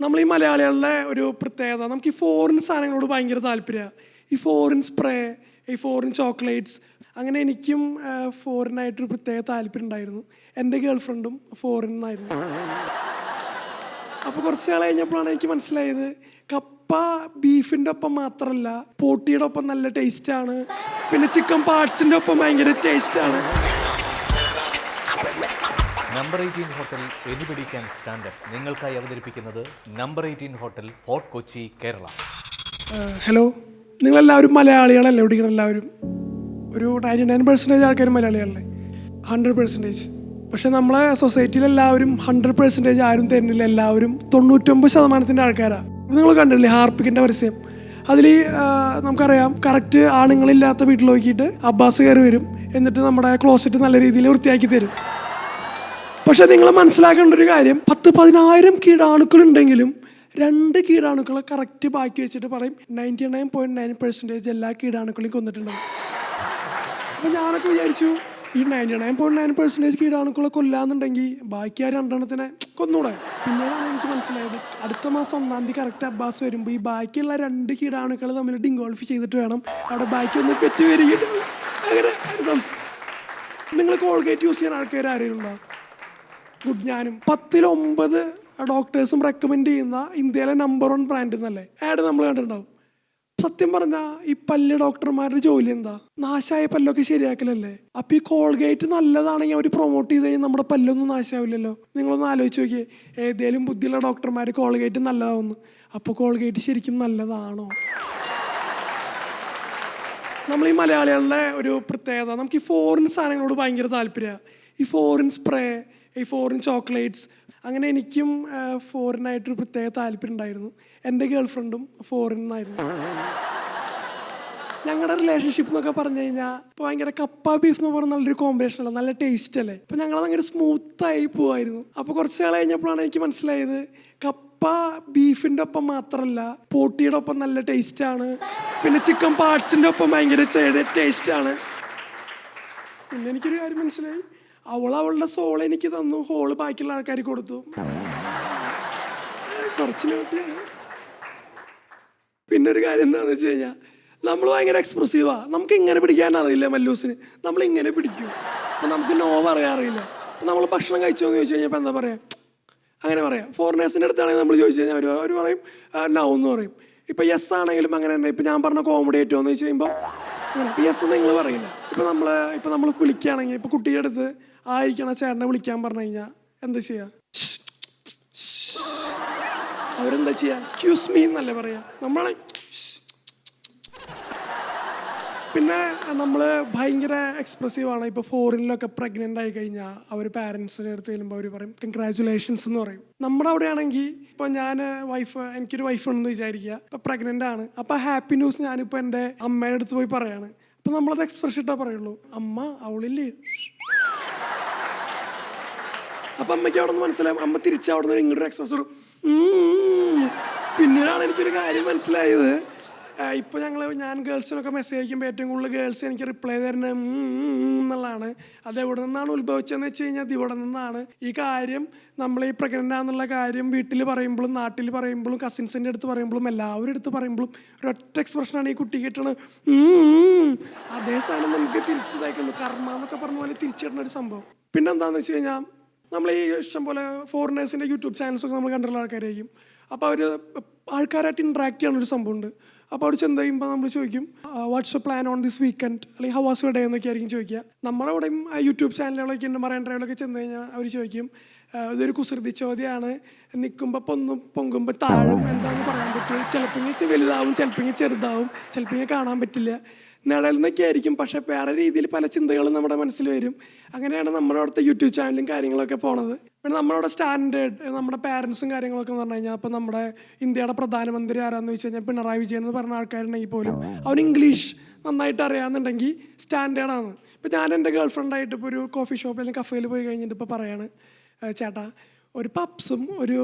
നമ്മൾ ഈ മലയാളികളുടെ ഒരു പ്രത്യേകത നമുക്ക് ഈ ഫോറിൻ സാധനങ്ങളോട് ഭയങ്കര താല്പര്യമാണ് ഈ ഫോറിൻ സ്പ്രേ ഈ ഫോറിൻ ചോക്ലേറ്റ്സ് അങ്ങനെ എനിക്കും ഫോറിനായിട്ടൊരു പ്രത്യേക താല്പര്യം ഉണ്ടായിരുന്നു. എന്റെ ഗേൾ ഫ്രണ്ടും ഫോറിൻ എന്നായിരുന്നു അപ്പോൾ കുറച്ച് നാൾ കഴിഞ്ഞപ്പോഴാണ് എനിക്ക് മനസ്സിലായത് കപ്പ ബീഫിന്റെ ഒപ്പം മാത്രമല്ല പോട്ടിയുടെ ഒപ്പം നല്ല ടേസ്റ്റാണ് പിന്നെ ചിക്കൻ പാർട്സിന്റെ ഒപ്പം ഭയങ്കര ടേസ്റ്റാണ് number eighteen hotel anybody can stand up നിങ്ങൾക്കായി അവതരിപ്പിക്കുന്നത് number eighteen hotel Fort Kochi Kerala. Hello. നിങ്ങളെല്ലാവരും മലയാളികളല്ലേ? ഇവിടെ എല്ലാവരും ഒരു നയന്റി നയൻ പെർസെന്റേജ് ആൾക്കാരും മലയാളികളല്ലേ? ഹൺഡ്രഡ് പെർസെന്റേജ് പക്ഷെ നമ്മളെ സൊസൈറ്റിയിൽ എല്ലാവരും ഹൺഡ്രഡ് പെർസെന്റേജ് ആരും തരുന്നില്ല. എല്ലാവരും തൊണ്ണൂറ്റൊമ്പത് ശതമാനത്തിന്റെ ആൾക്കാരാണ് നിങ്ങൾ കണ്ടില്ലേ ഹാർപ്പിക്കിന്റെ പരസ്യം. അതിൽ നമുക്കറിയാം കറക്റ്റ് ആണുങ്ങളില്ലാത്ത വീട്ടിൽ നോക്കിയിട്ട് അബ്ബാസ് കയറി വരും. എന്നിട്ട് നമ്മുടെ ക്ലോസറ്റ് നല്ല രീതിയിൽ വൃത്തിയാക്കി തരും. പക്ഷെ നിങ്ങൾ മനസ്സിലാക്കേണ്ട ഒരു കാര്യം. പത്ത് പതിനായിരം കീടാണുക്കൾ ഉണ്ടെങ്കിലും രണ്ട് കീടാണുക്കളെ കറക്റ്റ് ബാക്കി വെച്ചിട്ട് പറയും ninety nine point nine percentage എല്ലാ കീടാണുക്കളെയും കൊന്നിട്ടുണ്ടാവും അപ്പം ഞാനൊക്കെ വിചാരിച്ചു ഈ ninety nine point nine percentage കീടാണുക്കളെ കൊല്ലാന്നുണ്ടെങ്കിൽ ബാക്കി ആ രണ്ടെണ്ണത്തിനെ കൊന്നൂടെ. പിന്നീടാണ് എനിക്ക് മനസ്സിലായത് അടുത്ത മാസം ഒന്നാം തീയതി കറക്റ്റ് അബ്ബാസ് വരുമ്പോൾ ഈ ബാക്കിയുള്ള രണ്ട് കീടാണുക്കൾ തമ്മിൽ ഡിങ്കോൾഫ് ചെയ്തിട്ട് വേണം. അവിടെ ബാക്കി ഒന്ന് പെറ്റ് വരികയും അങ്ങനെ നിങ്ങൾ കോൾഗേറ്റ് യൂസ് ചെയ്യാൻ ആൾക്കാർ ആരെങ്കിലും ഉണ്ടോ? ഗുഡ് ഞാനും. പത്തിലൊമ്പത് ഡോക്ടേഴ്സും റെക്കമെൻഡ് ചെയ്യുന്ന ഇന്ത്യയിലെ നമ്പർ വൺ ബ്രാൻഡ് എന്നല്ലേ? ആഡ് നമ്മൾ കണ്ടിട്ടുണ്ടാവും. സത്യം പറഞ്ഞാൽ ഈ പല്ല് ഡോക്ടർമാരുടെ ജോലി എന്താ? നാശമായ പല്ലൊക്കെ ശരിയാക്കലല്ലേ? അപ്പൊ ഈ കോൾഗേറ്റ് നല്ലതാണെങ്കിൽ അവർ പ്രൊമോട്ട് ചെയ്ത് കഴിഞ്ഞാൽ നമ്മുടെ പല്ലൊന്നും നാശമാവില്ലല്ലോ നിങ്ങളൊന്ന് ആലോചിച്ച് നോക്കിയേ. ഏതേലും ബുദ്ധിയുള്ള ഡോക്ടർമാർ കോൾഗേറ്റ് നല്ലതാവുന്നു. അപ്പോൾ കോൾഗേറ്റ് ശരിക്കും നല്ലതാണോ? നമ്മൾ ഈ മലയാളികളുടെ ഒരു പ്രത്യേകത നമുക്ക് ഈ ഫോറിൻ സാധനങ്ങളോട് ഭയങ്കര താല്പര്യമാണ് ഈ ഫോറിൻ സ്പ്രേ ഈ ഫോറിൻ ചോക്ലേറ്റ്സ് അങ്ങനെ എനിക്കും ഫോറിനായിട്ടൊരു പ്രത്യേക താല്പര്യം ഉണ്ടായിരുന്നു. എന്റെ ഗേൾ ഫ്രണ്ടും ഫോറിൻ നിന്നായിരുന്നു ഞങ്ങളുടെ റിലേഷൻഷിപ്പ് എന്നൊക്കെ പറഞ്ഞു കഴിഞ്ഞാൽ ഇപ്പോൾ ഭയങ്കര കപ്പ ബീഫ് എന്ന് പറഞ്ഞ നല്ലൊരു കോമ്പിനേഷൻ അല്ല? നല്ല ടേസ്റ്റ് അല്ലേ? അപ്പോൾ ഞങ്ങൾ ഭയങ്കര സ്മൂത്തായി പോവായിരുന്നു. അപ്പോൾ കുറച്ച് നാൾ കഴിഞ്ഞപ്പോഴാണ് എനിക്ക് മനസ്സിലായത് കപ്പ ബീഫിന്റെ ഒപ്പം മാത്രമല്ല പോട്ടിയുടെ ഒപ്പം നല്ല ടേസ്റ്റാണ് പിന്നെ ചിക്കൻ പാർട്സിന്റെ ഒപ്പം ഭയങ്കര ടേസ്റ്റാണ് പിന്നെ എനിക്കൊരു കാര്യം മനസ്സിലായി. അവൾ അവളുടെ സോൾ എനിക്ക് തന്നു. ഹോൾ ബാക്കിയുള്ള ആൾക്കാർ കൊടുത്തു. കുറച്ച് നോട്ടിയാണ് പിന്നെ ഒരു കാര്യം എന്താണെന്ന് വെച്ച് കഴിഞ്ഞാൽ നമ്മൾ ഭയങ്കര എക്സ്പ്രസീവാ നമുക്ക് ഇങ്ങനെ പിടിക്കാൻ അറിയില്ല മല്ലൂസിന്. നമ്മൾ ഇങ്ങനെ പിടിക്കും. അപ്പം നമുക്ക് നോ പറയാൻ അറിയില്ല. നമ്മൾ ഭക്ഷണം കഴിച്ചോ എന്ന് ചോദിച്ചു കഴിഞ്ഞാൽ എന്താ പറയാ? അങ്ങനെ പറയാം. ഫോറിനേഴ്സിന്റെ അടുത്താണെങ്കിൽ നമ്മൾ ചോദിച്ചു കഴിഞ്ഞാൽ അവർ അവർ പറയും നൗ എന്ന് പറയും. ഇപ്പം യെസ് ആണെങ്കിലും അങ്ങനെ തന്നെ. ഇപ്പം ഞാൻ പറഞ്ഞ കോമഡി ഏറ്റവും എന്ന് വെച്ച് കഴിയുമ്പോൾ യെസ് നിങ്ങൾ പറയില്ല. ഇപ്പം നമ്മൾ ഇപ്പം നമ്മൾ കുളിക്കുകയാണെങ്കിൽ ഇപ്പം കുട്ടിയുടെ അടുത്ത് ആയിരിക്കണ ചേട്ടനെ വിളിക്കാൻ പറഞ്ഞു കഴിഞ്ഞാൽ എന്താ ചെയ്യാ? അവരെന്താ ചെയ്യാ? എക്സ്ക്യൂസ് മീ എന്നല്ലേ പറയാ. നമ്മളെ പിന്നെ നമ്മൾ ഭയങ്കര എക്സ്പ്രസീവ് ആണ്. ഇപ്പോൾ ഫോറിനിലൊക്കെ പ്രഗ്നന്റ് ആയി കഴിഞ്ഞാൽ അവർ പാരൻസിന്റെ അടുത്ത് ചെല്ലുമ്പോൾ അവർ പറയും കൺഗ്രാചുലേഷൻസ് എന്ന് പറയും. നമ്മുടെ അവിടെ ആണെങ്കിൽ ഇപ്പോൾ ഞാൻ വൈഫ് എനിക്കൊരു വൈഫ് ഉണ്ടെന്ന് വിചാരിക്കുക. ഇപ്പോൾ പ്രഗ്നന്റ് ആണ്. അപ്പോൾ ഹാപ്പി ന്യൂസ് ഞാനിപ്പോൾ എന്റെ അമ്മയുടെ അടുത്ത് പോയി പറയാണ്. അപ്പോൾ നമ്മളത് എക്സ്പ്രഷൻ ഇട്ടാ പറയുള്ളൂ. അമ്മ അവളില്ലേ? അപ്പൊ അമ്മയ്ക്ക് അവിടെ നിന്ന് മനസ്സിലാവും അമ്മ തിരിച്ച് അവിടെ നിന്ന് ഇങ്ങോട്ട് എക്സ്പ്രസ് ഒരു പിന്നീടാണ് എനിക്കൊരു കാര്യം മനസ്സിലായത്. ഇപ്പൊ ഞങ്ങൾ ഞാൻ ഗേൾസിനൊക്കെ മെസ്സേജ് അയക്കുമ്പോൾ ഏറ്റവും കൂടുതൽ ഗേൾസ് എനിക്ക് റിപ്ലൈ തരുന്ന എന്നുള്ളതാണ്. അത് എവിടെ നിന്നാണ് ഉത്ഭവിച്ചതെന്ന് വെച്ച് കഴിഞ്ഞാൽ അത് ഇവിടെ നിന്നാണ്. ഈ കാര്യം നമ്മൾ ഈ പ്രഗ്നന്റ് ആണെന്നുള്ള കാര്യം വീട്ടിൽ പറയുമ്പോഴും നാട്ടിൽ പറയുമ്പോഴും കസിൻസിന്റെ അടുത്ത് പറയുമ്പോഴും എല്ലാവരും അടുത്ത് പറയുമ്പോഴും ഒരൊറ്റ എക്സ്പ്രഷനാണ് ഈ കുട്ടി കിട്ടണത്. അതേ സാധനം നമുക്ക് തിരിച്ചതായിട്ടുണ്ട്. കർമ്മ എന്നൊക്കെ പറഞ്ഞ പോലെ തിരിച്ചിടുന്ന ഒരു സംഭവം. പിന്നെന്താണെന്ന് വെച്ച് കഴിഞ്ഞാൽ നമ്മൾ ഈ ഇഷ്ടം പോലെ ഫോറിനേഴ്സിന്റെ യൂട്യൂബ് ചാനൽസൊക്കെ നമ്മൾ കണ്ടുള്ള ആൾക്കാരായിരിക്കും. അപ്പോൾ അവർ ആൾക്കാരായിട്ട് ഇൻട്രാക്ട് ചെയ്യുന്ന ഒരു സംഭവമുണ്ട്. അപ്പോൾ അവിടെ ചെന്ന് കഴിയുമ്പോൾ നമ്മൾ ചോദിക്കും what's a plan on this weekend അല്ലെങ്കിൽ ഹൗ വാസ് യുവർ ഡേ എന്നൊക്കെ ആയിരിക്കും ചോദിക്കുക. നമ്മുടെ അവിടെയും യൂട്യൂബ് ചാനലുകളൊക്കെ ഉണ്ട് മറൈൻ ഡ്രൈവിലൊക്കെ ചെന്ന് കഴിഞ്ഞാൽ അവർ ചോദിക്കും ഇതൊരു കുസൃതി ചോദ്യമാണ് നിൽക്കുമ്പോൾ പൊന്നും പൊങ്ങുമ്പോൾ താഴും. എന്താണെന്ന് പറയാൻ പറ്റും? ചിലപ്പോൾ വലുതാവും ചിലപ്പോൾ ചെറുതാവും ചിലപ്പോൾ കാണാൻ പറ്റില്ല. നിഴൽ നിന്നൊക്കെ ആയിരിക്കും. പക്ഷെ വേറെ രീതിയിൽ പല ചിന്തകളും നമ്മുടെ മനസ്സിൽ വരും. അങ്ങനെയാണ് നമ്മുടെ അവിടുത്തെ യൂട്യൂബ് ചാനലും കാര്യങ്ങളൊക്കെ പോണത്. പിന്നെ നമ്മുടെ സ്റ്റാൻഡേർഡ് നമ്മുടെ പാരൻസും കാര്യങ്ങളൊക്കെ എന്ന് പറഞ്ഞു കഴിഞ്ഞാൽ അപ്പം നമ്മുടെ ഇന്ത്യയുടെ പ്രധാനമന്ത്രി ആരാന്ന് വെച്ച് കഴിഞ്ഞാൽ പിണറായി വിജയൻ എന്ന് പറഞ്ഞ ആൾക്കാരുണ്ടെങ്കിൽ പോലും അവൻ ഇംഗ്ലീഷ് നന്നായിട്ട് അറിയാമെന്നുണ്ടെങ്കിൽ സ്റ്റാൻഡേർഡാണ് ഇപ്പം ഞാൻ എന്റെ ഗേൾ ഫ്രണ്ടായിട്ട് ഇപ്പോൾ ഒരു കോഫി ഷോപ്പിൽ അല്ലെങ്കിൽ കഫേയിൽ പോയി കഴിഞ്ഞിട്ട് ഇപ്പോൾ പറയാണ് ചേട്ടാ ഒരു പപ്സും ഒരു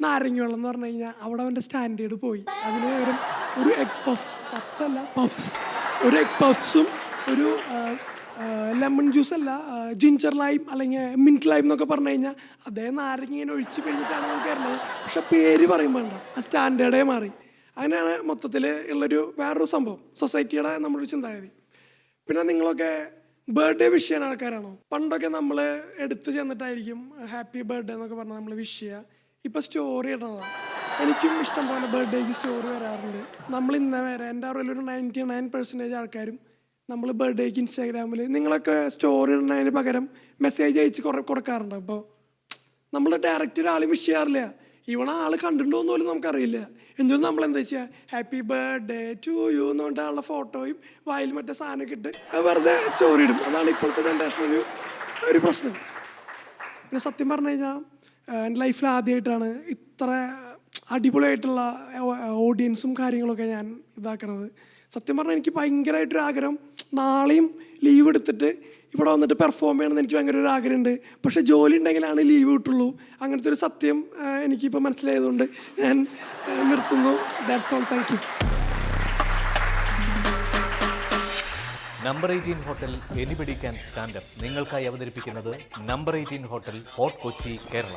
നാരങ്ങ വെള്ളം എന്ന് പറഞ്ഞു കഴിഞ്ഞാൽ അവിടെ അവന്റെ സ്റ്റാൻഡേർഡ് പോയി. അതിന് ഒരു എഗ് പഫ്സ്. പഫ്സ് അല്ല പഫ്സ്. ഒരു എഗ് പഫ്സും ഒരു ലെമൺ ജ്യൂസ് അല്ല ജിഞ്ചർ ലൈം അല്ലെങ്കിൽ മിന്റ് ലൈം എന്നൊക്കെ പറഞ്ഞു കഴിഞ്ഞാൽ അതേ നാരങ്ങ ഇങ്ങനെ ഒഴിച്ച് കഴിഞ്ഞിട്ടാണ് നമുക്ക് വരുന്നത്. പക്ഷെ പേര് പറയുമ്പോൾ വേണ്ട ആ സ്റ്റാൻഡേർഡേ മാറി. അങ്ങനെയാണ് മൊത്തത്തിൽ ഉള്ളൊരു വേറൊരു സംഭവം. സൊസൈറ്റിയുടെ നമ്മളൊരു ചിന്താഗതി. പിന്നെ നിങ്ങളൊക്കെ ബർത്ത്ഡേ വിഷ് ചെയ്യാൻ ആൾക്കാരാണോ? പണ്ടൊക്കെ നമ്മൾ എടുത്ത് ചെന്നിട്ടായിരിക്കും ഹാപ്പി ബർത്ത്ഡേ എന്നൊക്കെ പറഞ്ഞാൽ നമ്മൾ വിഷ് ചെയ്യുക. ഇപ്പം സ്റ്റോറി ഇടണതാണ് എനിക്കും ഇഷ്ടം പോലെ ബർത്ത്ഡേക്ക് സ്റ്റോറി വരാറുണ്ട്. നമ്മൾ ഇന്ന വരെ എന്റെ അറിവിൽ ഒരു നയന്റി നയൻ പെർസെന്റേജ് ആൾക്കാരും നമ്മൾ ബർത്ത്ഡേക്ക് ഇൻസ്റ്റാഗ്രാമിൽ നിങ്ങളൊക്കെ സ്റ്റോറി ഇടുന്നതിന് പകരം മെസ്സേജ് അയച്ച് കുറേ കൊടുക്കാറുണ്ട്? അപ്പോൾ നമ്മൾ ഡയറക്റ്റ് ഒരാൾ വിഷ് ചെയ്യാറില്ല. ഇവണ ആൾ കണ്ടിട്ടുണ്ടോ എന്ന് പോലും നമുക്കറിയില്ല. എന്തുകൊണ്ട് നമ്മൾ എന്താ വെച്ചാൽ ഹാപ്പി ബർത്ത്ഡേ ടു യു എന്ന് പറഞ്ഞിട്ട് ആളുടെ ഫോട്ടോയും വായിൽ മറ്റേ സാധനമൊക്കെ ഇട്ട് വെറുതെ സ്റ്റോറി ഇടും. അതാണ് ഇപ്പോഴത്തെ ജനറേഷൻ ഒരു ഒരു പ്രശ്നം. പിന്നെ സത്യം പറഞ്ഞു കഴിഞ്ഞാൽ എന്റെ ലൈഫിൽ ആദ്യമായിട്ടാണ് ഇത്ര അടിപൊളിയായിട്ടുള്ള ഓഡിയൻസും കാര്യങ്ങളൊക്കെ ഞാൻ ഇതാക്കണത്. സത്യം പറഞ്ഞാൽ എനിക്ക് ഭയങ്കരമായിട്ടൊരു ആഗ്രഹം. നാളെയും ലീവ് എടുത്തിട്ട് ഇവിടെ വന്നിട്ട് പെർഫോം ചെയ്യണമെന്ന് എനിക്ക് ഭയങ്കര ഒരു ആഗ്രഹമുണ്ട്. പക്ഷേ ജോലി ഉണ്ടെങ്കിലാണ് ലീവ് കിട്ടുള്ളൂ. അങ്ങനത്തെ ഒരു സത്യം എനിക്കിപ്പോൾ മനസ്സിലായതുകൊണ്ട് ഞാൻ നിർത്തുന്നു. That's all thank you number eighteen hotel anybody stand up നിങ്ങൾക്കായി അവതരിപ്പിക്കുന്നത് number eighteen hotel Fort Kochi Kerala